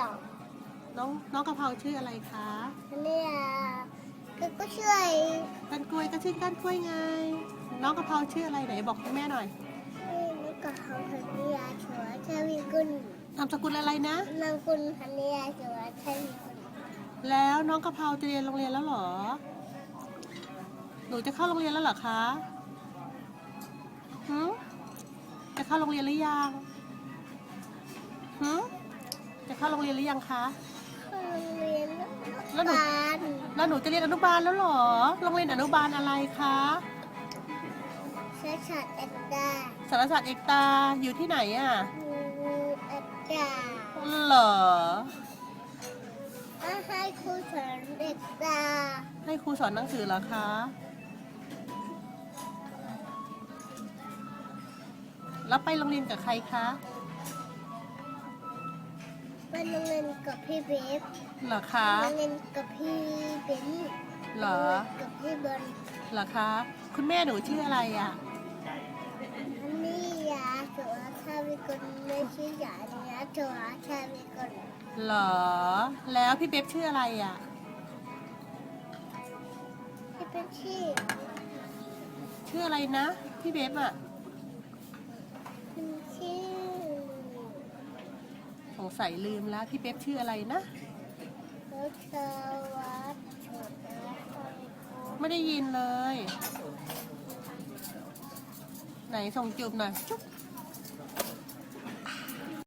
อะน้องน้องกะเพราชื่ออะไรคะเนี่ยก็ก็ช่วยก้านกล้วยก็ชื่อก้านกล้วยไง น้องกะเพราชื่ออะไรไหนบอกคุณแม่หน่อยนี่ก็เขาพันยาชัวชาวิกุลนามสกุลอะไรนะนางคุณพันยาชัวชาวิกุลแล้วน้องกะเพราจะเรียนโรงเรียนแล้วเหรอ หนูจะเข้าโรงเรียนแล้วเหรอคะหืมจะเข้าโรงเรียนหรือยังหืมจะ เข้าโรงเรียนหรือยังคะเข้าโรงเรียนแล้วหนูบ้านแล้วหนูจะเรียนอนุบาลแล้วเหรอ โรงเรียนอนุบาลอะไรคะเชื้อชาติเอ็ดดาสารศาสตร์เอกตาอยู่ที่ไหนอะเอ็ดดาเหรอให้ครูสอนเด็กดาให้ครูสอนหนังสือเหรอคะแล้วไปโรงเรียนกับใครคะ ไปโรงเรียนกับพี่เบฟเหรอคะโรงเรียนกับพี่เบนเหรอ กับพี่บอลเหรอคะ คุณแม่หนูชื่ออะไรอะอันนี้ยาชัวชาวิกุลไม่ใช่ยาเนี้ยชัวชาวิกุลเหรอ แล้วพี่เป๊ปชื่ออะไรอะที่เป็นชื่อ ชื่ออะไรนะ พี่เป๊ปอะ เป็นชื่อ ส งสัยลืมแล้วพี่เป๊ปชื่ออะไรนะรสวัสดิ์ชัวชาวิกุลไม่ได้ยินเลย ไหนส่งจูบหน่อยจุ๊บ